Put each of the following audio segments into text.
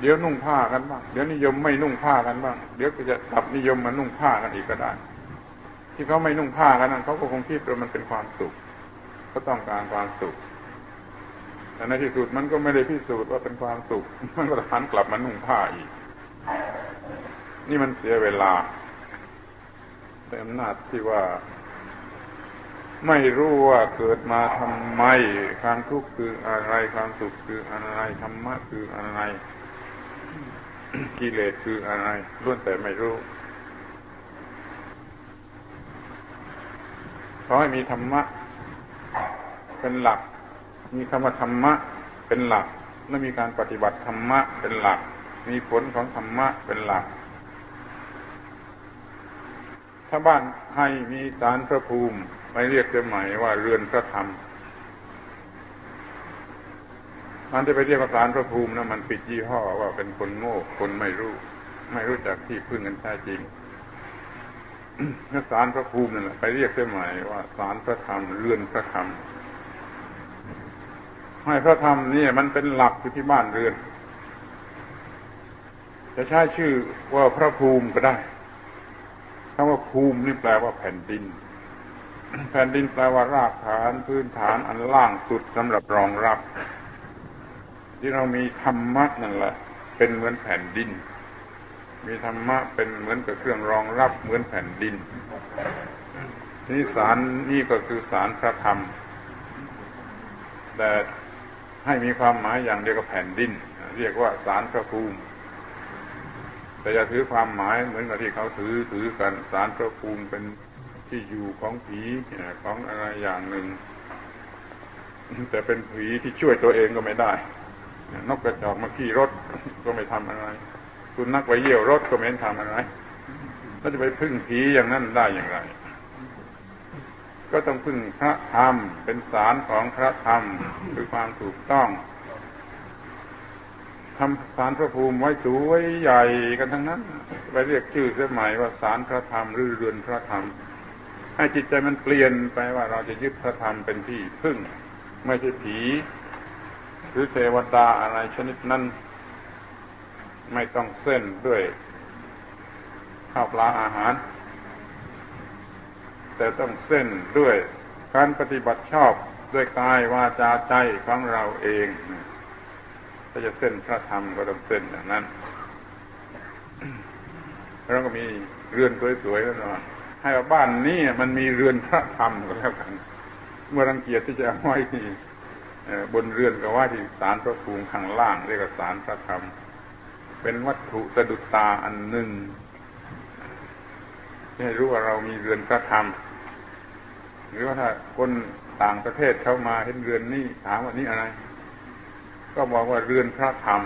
เดี๋ยวนุ่งผ้ากันบ้างเดี๋ยวนิยมไม่นุ่งผ้ากันบ้างเดี๋ยวก็จะกลับนิยมมานุ่งผ้ากันอีกก็ได้ ที่เขาไม่นุ่งผ้ากันนั้นเขาก็คงคิดว่ามันเป็นความสุขเขาต้องการความสุขแต่ในที่สุดมันก็ไม่ได้พิสูจน์ว่าเป็นความสุข มันก็หันกลับมานุ่งผ้าอีก นี่มันเสียเวลาแต่อำนาจที่ว่า ไม่รู้ว่าเกิดมาทำไม ความทุกข์คืออะไร ความสุขคืออะไร ธรรมะคืออะไร กิเลสคืออะไรล้วนแต่ไม่รู้ขอให้มีธรรมะ เป็นหลัก มีคำว่าธรรมะ เป็นหลัก และมีการปฏิบัติธรรมะเป็นหลัก มีผลของธรรมะเป็นหลัก ถ้าบ้านให้มีสารพระภูมิ ไม่เรียกจะหมายว่าเรือนพระธรรม มันจะไปเรียกว่าสารพระภูมินะมันปิดยี่ห้อว่าเป็นคนโง่คนไม่รู้ ไม่รู้จักที่พึ่งกันแท้จริงถ้าสารพระภูมินั่นแหละไปเรียกได้หมายว่าสารพระธรรมเรือนพระธรรมให้พระธรรมนี่มันเป็นหลักอยู่ที่บ้านเรือน จะใช้ชื่อว่าพระภูมิก็ได้คำว่าภูมินี่แปลว่าแผ่นดิน แผ่นดินแปลว่ารากฐานพื้นฐานอันล่างสุดสำหรับรองรับ ที่เรามีธรรมะนั่นแหละ เป็นเหมือนแผ่นดิน มีธรรมะเป็นเหมือนกับเครื่องรองรับเหมือนแผ่นดินนี่สารนี่ก็คือสารพระธรรม แต่ให้มีความหมายอย่างเดียวกับแผ่นดิน เรียกว่าสารพระภูมิ แต่อย่าถือความหมายเหมือนกับที่เขาถือถือกันสารพระภูมิเป็นที่อยู่ของผีของอะไรอย่างหนึ่งแต่เป็นผีที่ช่วยตัวเองก็ไม่ได้ นกกระจอกมาขี่รถก็ไม่ทำอะไรคุณนักไปเยี่ยวรถก็ไม่ทำอะไรแล้วจะไปพึ่งผีอย่างนั้นได้อย่างไร ก็ต้องพึ่งพระธรรมเป็นสารของพระธรรมคือความถูกต้องทำสารพระภูมิไว้สวยใหญ่กันทั้งนั้น ไปเรียกชื่อเสียใหม่ว่าสารพระธรรมหรือเรือนพระธรรม ให้จิตใจมันเปลี่ยนไปว่าเราจะยึดพระธรรมเป็นที่พึ่ง ไม่ใช่ผี หรือเทวดาอะไรชนิดนั้น ไม่ต้องเส้นด้วยข้าวปลาอาหาร แต่ต้องเส้นด้วยการปฏิบัติชอบด้วยกายวาจาใจของเราเองถ้าจะเส้นพระธรรมก็ต้องเส้นอย่างนั้นแล้วก็มีเรือนสวยๆแล้วนให้ว่าบ้านนี้มันมีเรือนพระธรรมก็แล้วกัน เมื่อรังเกียจที่จะไว้ที่ บนเรือนก็ว่าที่สารพระภูมิข้างล่าง เรียกว่าสารพระธรรม เป็นวัตถุสะดุดตาอันหนึ่งให้รู้ว่าเรามีเรือนพระธรรม หรือว่าถ้าคนต่างประเทศเข้ามาเห็นเรือนนี้ถามว่านี่อะไร ก็บอกว่าเรือนพระธรรม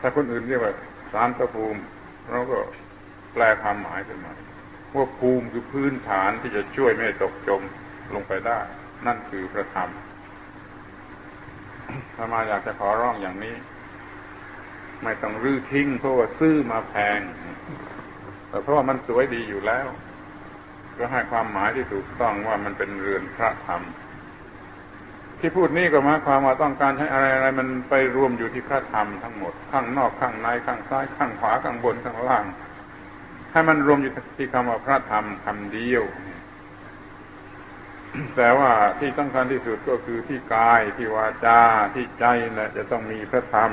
ถ้าคนอื่นเรียกว่าสารพระภูมิเราก็แปลความหมายขึ้นมาว่าภูมิคือพื้นฐานที่จะช่วยไม่ตกจมลงไปได้ นั่นคือพระธรรมถ้ามาอยากจะขอร้องอย่างนี้ ไม่ต้องรื้อทิ้งเพราะว่าซื้อมาแพง แต่เพราะว่ามันสวยดีอยู่แล้ว ก็ให้ความหมายที่ถูกต้องว่ามันเป็นเรือนพระธรรม ที่พูดนี้ก็หมายความว่าต้องการให้อะไรอะไรมันไปรวมอยู่ที่พระธรรมทั้งหมด ข้างนอกข้างในข้างซ้ายข้างขวาข้างบนข้างล่าง ให้มันรวมอยู่ที่คำว่าพระธรรมคำเดียว แต่ว่าที่สำคัญที่สุดก็คือที่กายที่วาจาที่ใจแหละจะต้องมีพระธรรม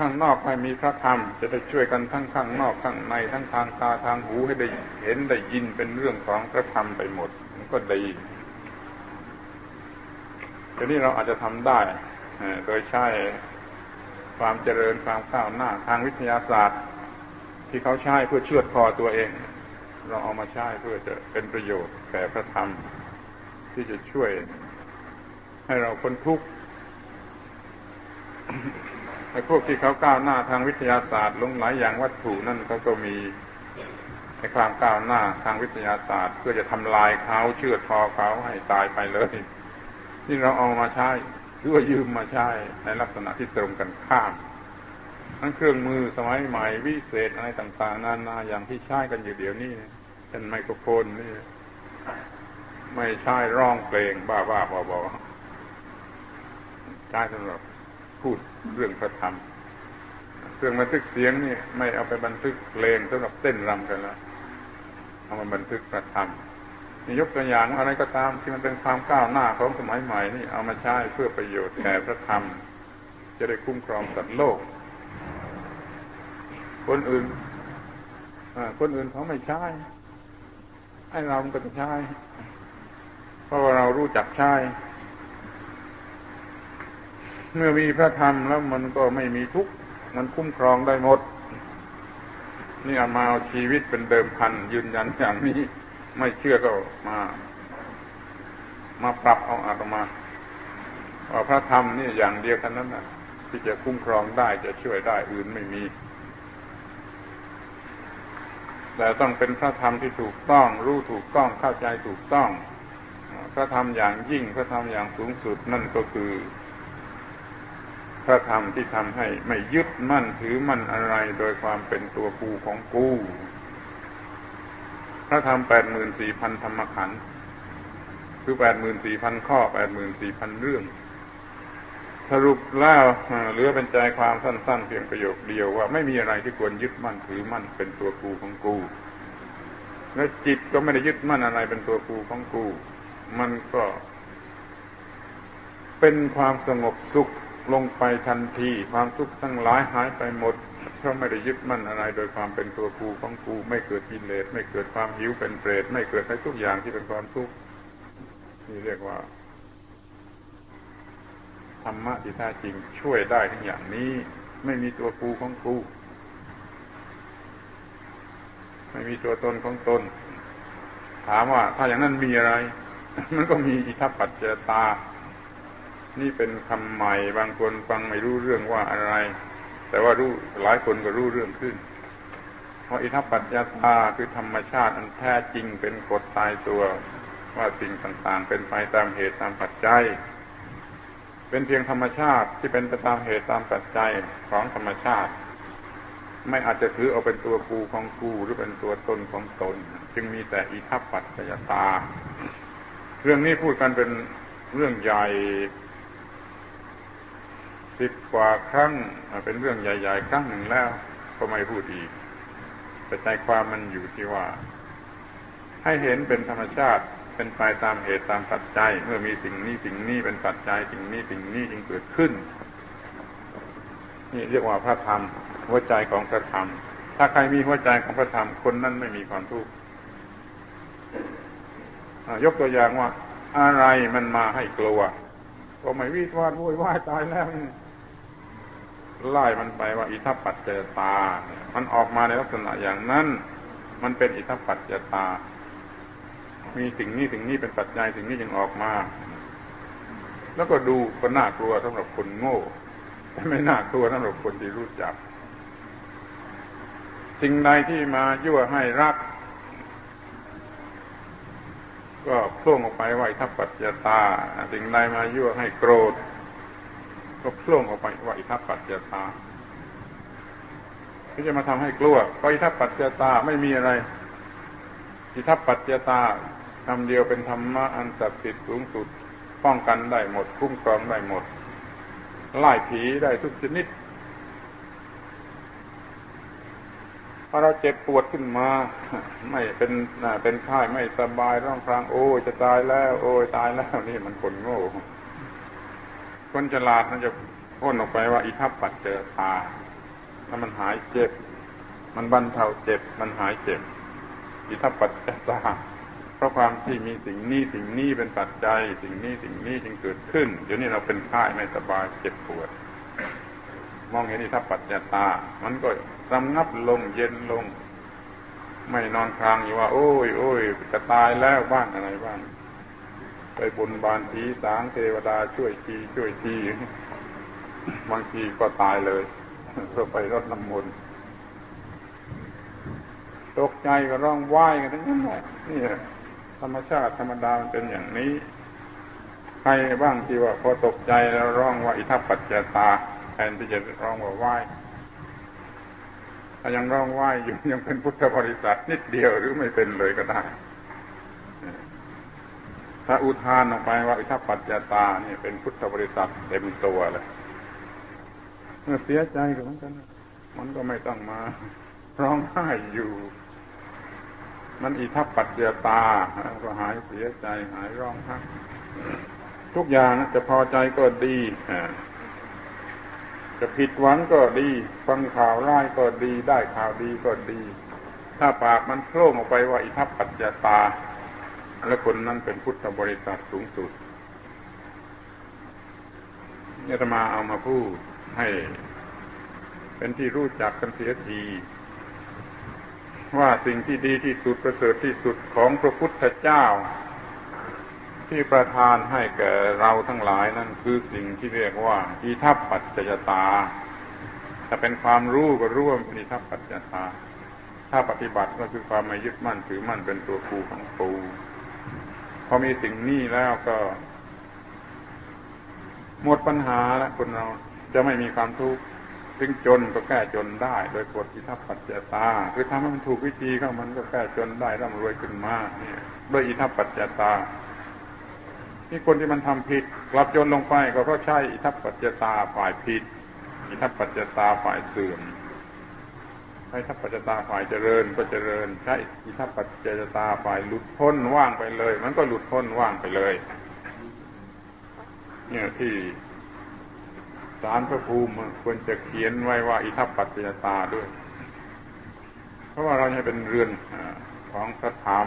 ข้างนอกให้มีพระธรรม จะได้ช่วยกันทั้งข้างนอกข้างในทั้งทางตาทางหูให้ได้เห็นได้ยินเป็นเรื่องของพระธรรมไปหมดมันก็ดีทีนี้เราอาจจะทำได้โดยใช้ความเจริญความก้าวหน้าทางวิทยาศาสตร์ ที่เขาใช้เพื่อเชื่อคอตัวเอง เราเอามาใช้เพื่อจะเป็นประโยชน์แก่พระธรรม ที่จะช่วย ให้เราพ้นทุกข์ไอ้พวกที่เขาก้าวหน้าทางวิทยาศาสตร์ลงหลายอย่างวัตถุนั่นเขาก็มีในความก้าวหน้าทางวิทยาศาสตร์ เพื่อจะทำลายเขาเชื่อทอเขาให้ตายไปเลยนี่เราเอามาใช้หรือว่ายืมมาใช้ในลักษณะที่ตรงกันข้าม ทั้งเครื่องมือสมัยใหม่วิเศษอะไรต่าง ๆ นานาอย่างที่ใช้กันอยู่เดี๋ยวนี้เป็นไมโครโฟนนี่ ไม่ใช่ร้องเพลง บ้าๆบอๆใช้สำหรับพูดเรื่องพระธรรมเครื่องบันทึกเสียงนี่ไม่เอาไปบันทึกเพลงสำหรับเต้นรำกันแล้วเอามาบันทึกพระธรรมยกตัวอย่างอะไรก็ตามที่มันเป็นความก้าวหน้าของสมัยใหม่นี่เอามาใช้เพื่อประโยชน์แก่พระธรรม จะได้คุ้มครองสัตว์โลก คนอื่นคนอื่นเขาไม่ใช้ให้เราก็จะใช้เพราะว่าเรารู้จักใช้เมื่อมีพระธรรมแล้วมันก็ไม่มีทุกข์มันคุ้มครองได้หมด นี่เอามาเอาชีวิตเป็นเดิมพัน ยืนยันอย่างนี้ ไม่เชื่อก็มา มาปรับเอาอาตมาว่าพระธรรมนี่อย่างเดียวเท่านั้นนะที่จะคุ้มครองได้จะช่วยได้อื่นไม่มี แต่ต้องเป็นพระธรรมที่ถูกต้อง รู้ถูกต้องเข้าใจถูกต้อง พระธรรมอย่างยิ่งพระธรรมอย่างสูงสุดนั่นก็คือ พระธรรมที่ทำให้ไม่ยึดมั่นถือมั่นอะไรโดยความเป็นตัวกูของกูพระธรรมแปดหมื่นสี่พันธรรมขันธ์คือแปดหมื่นสี่พันข้อแปดหมื่นสี่พันเรื่อง สรุปแล้วเหลือเป็นใจความสั้น ๆ เพียงประโยคเดียวว่าไม่มีอะไรที่ควรยึดมั่นถือมั่นเป็นตัวกูของกู และจิตก็ไม่ได้ยึดมั่นอะไรเป็นตัวกูของกู มันก็ เป็นความสงบสุขลงไปทันที ความทุกข์ทั้งหลายหายไปหมดเพราะไม่ได้ยึดมั่นอะไร โดยความเป็นตัวกูของกู ไม่เกิดกิเลสไม่เกิดความหิวเป็นเปรตไม่เกิดในทุกอย่างที่เป็นความทุกข์นี่เรียกว่า ธรรมะที่แท้จริงช่วยได้ทั้งอย่างนี้ไม่มีตัวกูของกูไม่มีตัวตนของตน ถามว่าถ้าอย่างนั้นมีอะไร มันก็มีอิทัปปัจจตา นี่เป็นคำใหม่บางคนฟังไม่รู้เรื่องว่าอะไร แต่ว่ารู้หลายคนก็รู้เรื่องขึ้น เพราะอิทัปปัจจตาคือธรรมชาติอันแท้จริงเป็นกฎตายตัวว่าสิ่งต่างๆ เป็นไปตามเหตุตามปัจจัย เป็นเพียงธรรมชาติที่เป็นไปตามเหตุตามปัจจัยของธรรมชาติ ไม่อาจจะถือเอาเป็นตัวกูของกูหรือเป็นตัวตนของตน จึงมีแต่อิทัปปัจจยตา เรื่องนี้พูดกันเป็นเรื่องใหญ่สิบกว่าครั้งเป็นเรื่องใหญ่ ๆ ครั้งหนึ่งแล้วก็ไม่พูดอีกแต่ใจความมันอยู่ที่ว่า ให้เห็นเป็นธรรมชาติ เป็นไปตามเหตุตามปัจจัย เมื่อมีสิ่งนี้สิ่งนี้เป็นปัจจัยสิ่งนี้สิ่งนี้จึงเกิดขึ้น นี่เรียกว่าพระธรรมหัวใจของพระธรรม ถ้าใครมีหัวใจของพระธรรมคนนั้นไม่มีความทุกข์ยกตัวอย่างว่า อะไรมันมาให้กลัว ก็ไม่วิวาดโวยวายตายแล้วไล่มันไปว่าอิทัปปัจเจตา มันออกมาในลักษณะอย่างนั้น มันเป็นอิทัปปัจเจตา มีสิ่งนี้สิ่งนี้เป็นปัจจัยสิ่งนี้ยังออกมา แล้วก็ดูก็น่ากลัวสำหรับคนโง่แต่ไม่น่ากลัวสำหรับคนที่รู้จัก สิ่งใดที่มายั่วให้รัก ก็พ่วงออกไปว่าอิทัปปัจจตา สิ่งใดมายั่วให้โกรธ ก็โผล่ออกไปว่าอิทัปปัจจตาที่จะมาทำให้กลัวก็อิทัปปัจจตาไม่มีอะไร อิทัปปัจจตาคำเดียวเป็นธรรมะอันศักดิ์สิทธิ์สูงสุด ป้องกันได้หมด คุ้มครองได้หมดไล่ผีได้ทุกชนิดพอเราเจ็บปวดขึ้นมา ไม่เป็นเป็นไข้ไม่สบายร้องครางโอ้จะตายแล้ว โอ้ยตายแล้วนี่มันคนโง่คนฉลาดมันจะพ้นออกไปว่าอิทัปปัจเจตาถ้ามันหายเจ็บ มันบรรเทาเจ็บ มันหายเจ็บ อิทัปปัจจตาเพราะความที่มีสิ่งนี้สิ่งนี้เป็นปัจจัย สิ่งนี้สิ่งนี้จึงเกิดขึ้น เดี๋ยวนี้เราเป็นไข้ไม่สบายเจ็บปวด มองเห็นอิทัปปัจจตา มันก็รำงับลงเย็นลง ไม่นอนคลางอยู่ว่า โอ้ยโอ้ยจะตายแล้วบ้างอะไรบ้างไปบนบานผีสางเทวดาช่วยทีช่วยทีบางทีก็ตายเลยเพื่อไปรดน้ำมนต์ ตกใจก็ร้องไหว้กันทั้งนั้นแหละนี่ธรรมชาติธรรมดามันเป็นอย่างนี้ใครบ้างที่ว่าพอตกใจแล้วร้องว่าอิทัปปัจจตาแทนที่จะร้องว่าไหว้ถ้ายังร้องไหว้อยู่ยังเป็นพุทธบริษัทนิดเดียวหรือไม่เป็นเลยก็ได้ถ้าอุทานออกไปว่าอิทัปปัจจตานี่เป็นพุทธบริษัทเต็มตัวเลยเมื่อเสียใจก็เหมือนกัน มันก็ไม่ต้องมาร้องไห้อยู่ มันอิทัปปัจเจตา ก็หายเสียใจหายร้องไห้ทุกอย่างจะพอใจก็ดีจะผิดหวังก็ดี ฟังข่าวร้ายก็ดี ได้ข่าวดีก็ดี ถ้าปากมันโผล่ออกไปว่าอิทัปปัจเจตา และคนนั้นเป็นพุทธบริษัทสูงสุดเนี่ยมาเอามาพูดให้ เป็นที่รู้จักกันเสียที ว่าสิ่งที่ดีที่สุดประเสริฐที่สุดของพระพุทธเจ้า ที่ประทานให้แก่เราทั้งหลายนั่นคือสิ่งที่เรียกว่าอิทัปปัจจยตา ถ้าเป็นความรู้ก็รู้ว่าเป็นอิทัปปัจจยตา ถ้าปฏิบัติก็คือความไม่ยึดมั่นถือมั่นเป็นตัวกูของกูพอมีสิ่งนี้แล้วก็ หมดปัญหาแล้วคนเราจะไม่มีความทุกข์ ถึงจนก็แก้จนได้ โดยกฎอิทัปปัจจตา คือทำให้มันถูกวิธีเข้ามันก็แก้จนได้ร่ำรวยขึ้นมาเนี่ยด้วยอิทัปปัจจตานี่คนที่มันทำผิดกลับจนลงไปก็เพราะใช้อิทัปปัจจตาฝ่ายผิด อิทัปปัจจตาฝ่ายเสื่อมใช้อิทัปปัจจตาฝ่ายเจริญก็เจริญใช้อิทัปปัจจตาฝ่ายหลุดพ้นว่างไปเลย มันก็หลุดพ้นว่างไปเลย เนี่ยที่ สารพระภูมิควรจะเขียนไว้ว่าอิทัปปัจจตาด้วย เพราะว่าเราจะเป็นเรือนของพระธรรม